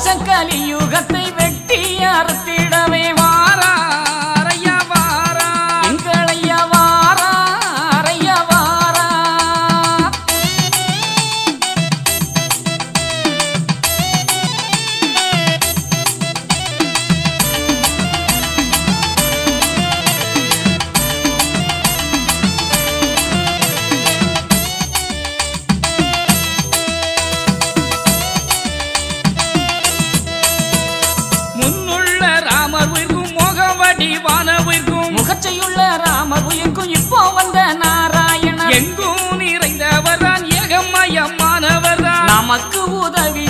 பாசக்கலி யுகத்தை வெட்டி அறுத்தி வந்த நாராயணன். எங்கும் நிறைந்தவர்தான் ஏகமயமானவர்தான். நமக்கு உதவி